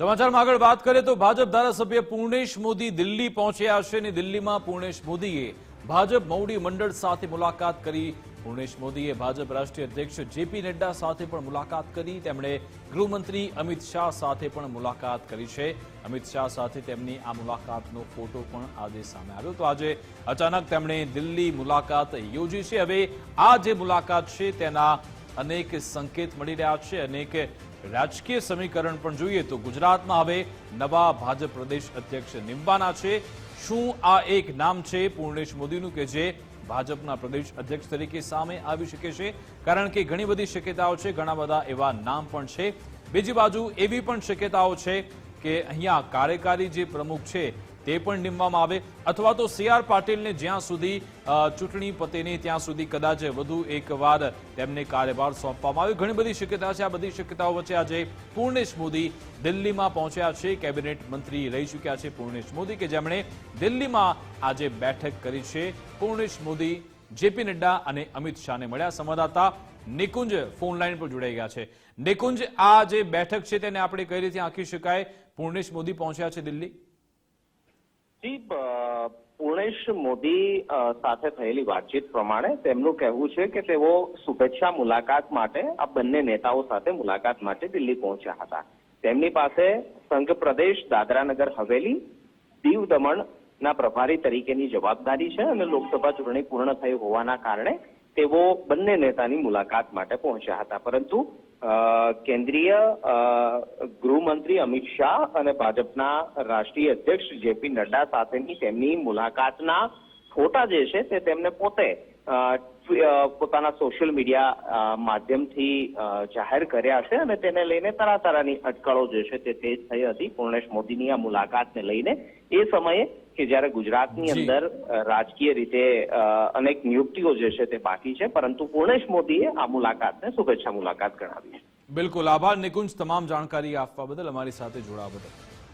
સમાચારમાં આગળ વાત કરીએ તો ભાજપ ધારાસભ્ય પૂર્ણેશ મોદી દિલ્હી પહોંચ્યા છે અને દિલ્હીમાં પૂર્ણેશ મોદીએ ભાજપ મૌડી મંડળ સાથે મુલાકાત કરી. પૂર્ણેશ મોદીએ ભાજપ રાષ્ટ્રીય અધ્યક્ષ જેપી નડ્ડા સાથે પણ મુલાકાત કરી. તેમણે ગૃહમંત્રી અમિત શાહ સાથે પણ મુલાકાત કરી છે. અમિત શાહ સાથે તેમની આ મુલાકાતનો ફોટો પણ આજે સામે આવ્યો. તો આજે અચાનક તેમણે દિલ્હી મુલાકાત યોજી છે. હવે આ જે મુલાકાત છે તેના અનેક સંકેત મળી રહ્યા છે, અનેક રાજકીય સમીકરણ પણ જોઈએ તો ગુજરાતમાં હવે નવા ભાજપ પ્રદેશ અધ્યક્ષ નિમવાના છે. શું આ એક નામ છે? પૂર્ણેશ મોદીનું કે જે ભાજપના પ્રદેશ અધ્યક્ષ તરીકે સામે આવી શકે છે? કારણ કે ઘણી બધી શક્યતાઓ છે, ઘણા બધા એવા નામ પણ છે. બીજી બાજુ એવી પણ શક્યતાઓ છે કે અહીંયા કાર્યકારી જે પ્રમુખ છે તે પણ નિમવામાં આવે. અથવા તો સી આર પાટીલને જ્યાં સુધી ચૂંટણી પતે નહીં, ત્યાં સુધી કદાચ વધુ એકવાર તેમને કાર્યભાર સોંપવામાં આવે. ઘણી બધી શક્યતા છે. આ બધી શક્યતાઓ વચ્ચે આજે પૂર્ણેશ મોદી દિલ્હીમાં પહોંચ્યા છે. કેબિનેટ મંત્રી રહી ચૂક્યા છે પૂર્ણેશ મોદી, કે જેમણે દિલ્હીમાં આજે બેઠક કરી છે. પૂર્ણેશ મોદી, જેપી નડ્ડા અને અમિત શાહને મળ્યા. સંવાદદાતા નિકુંજ ફોન લાઈન પર જોડાઈ ગયા છે. નિકુંજ, આ જે બેઠક છે તેને આપણે કઈ રીતે આંકી શકાય? પૂર્ણેશ મોદી પહોંચ્યા છે દિલ્હી. જી પૂર્ણેશ મોદી સાથે થયેલી વાતચીત પ્રમાણે તેમનું કહેવું છે કે તેઓ શુભેચ્છા મુલાકાત માટે, આ બંને નેતાઓ સાથે મુલાકાત માટે દિલ્હી પહોંચ્યા હતા. તેમની પાસે સંઘ પ્રદેશ દાદરાનગર હવેલી, દીવ દમણના પ્રભારી તરીકેની જવાબદારી છે અને લોકસભા ચૂંટણી પૂર્ણ થઈ હોવાના કારણે તેઓ બંને નેતાની મુલાકાત માટે પહોંચ્યા હતા. પરંતુ કેન્દ્રીય ગૃહમંત્રી અમિત શાહ અને ભાજપના રાષ્ટ્રીય અધ્યક્ષ જેપી નડ્ડા સાથેની તેમની મુલાકાતના ફોટા જે છે તે તેમને પોતે પોતાના સોશિયલ મીડિયા માધ્યમથી જાહેર કર્યા છે અને તેને લઈને તરા તરાની અટકળો જે છે તે તેજ થઈ હતી. પૂર્ણેશ મોદીની આ મુલાકાતને લઈને એ સમયે કે જ્યારે ગુજરાતની. અંદર રાજકીય રીતે અનેક નિયુક્તિઓ જે છે તે બાકી છે પરંતુ પૂર્ણેશ મોદીએ આ મુલાકાતને શુભેચ્છા મુલાકાત ગણાવી છે. બિલકુલ. આભાર નિકુંજ. તમામ જાણકારી આપવા બદલ અમારી સાથે જોડાવા બદલ.